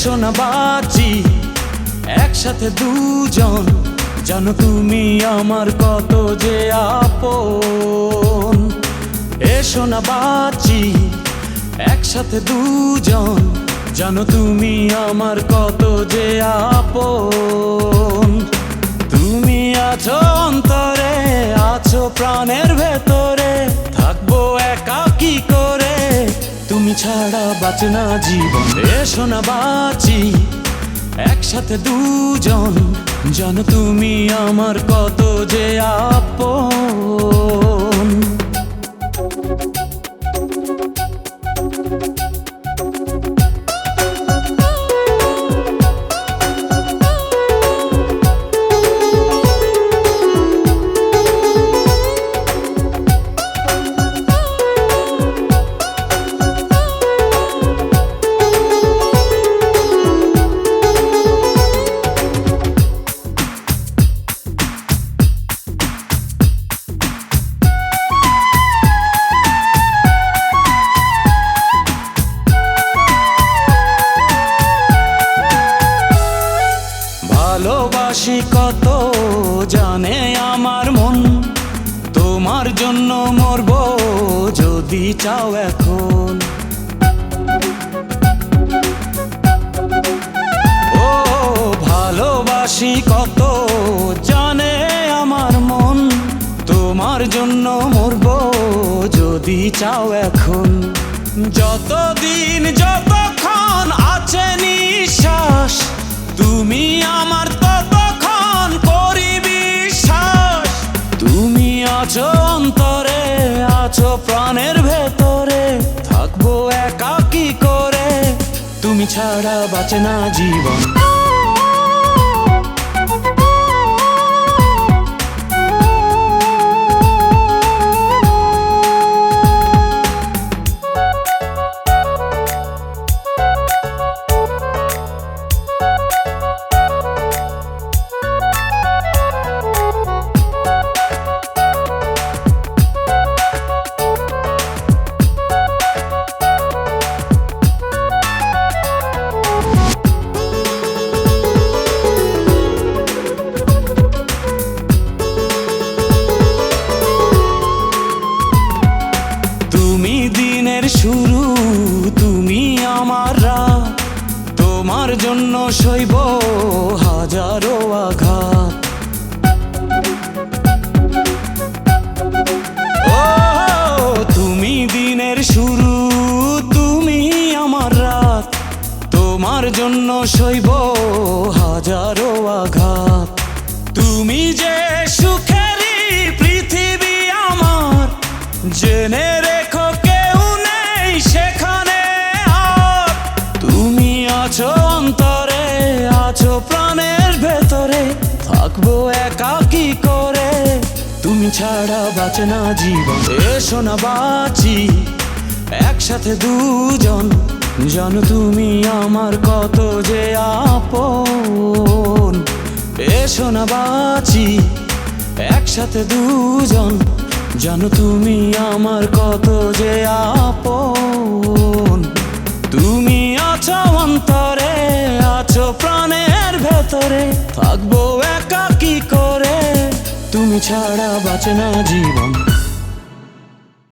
এসো না বাঁচি একসাথে দুজন, জানো তুমি আমার কত যে আপন। এসো না বাঁচি একসাথে দুজন, জানো তুমি আমার কত যে আপন। তুমি আছো অন্তরে আছো প্রাণের ছাড়া বাঁচে জীবন। এসো না বাঁচি একসাথে দুজন। জানো তুমি আমার কত যে আপন। ভালোবাসি কত জানে আমার মন। তোমার জন্য মরব যদি চাও এখন। ও, ভালোবাসি কত জানে আমার মন। তোমার জন্য মরব যদি চাও এখন। যতদিন যতক্ষণ আছে নিঃশ্বাস, তুমি আমার ততক্ষণ তুমি ছাড়া বাঁচে না জীবন। তোমার জন্য সইব হাজারো আঘাত। তুমি দিনের শুরু, তুমি আমার রাত। তোমার জন্য সইব হাজারো আঘাত। তুমি যে সুখেরই অন্তরে, আছো প্রাণের ভেতরে, থাকব একা কি করে? তুমি ছাড়া বাঁচে না জীবন। এসো না বাঁচি, একসাথে দুজন। জানো তুমি আমার কত যে আপন। এসো না বাঁচি, একসাথে দুজন। জানো তুমি আমার কত যে আপন ভেতরে থাকব একা কি করে? তুমি ছাড়া বাঁচে না জীবন।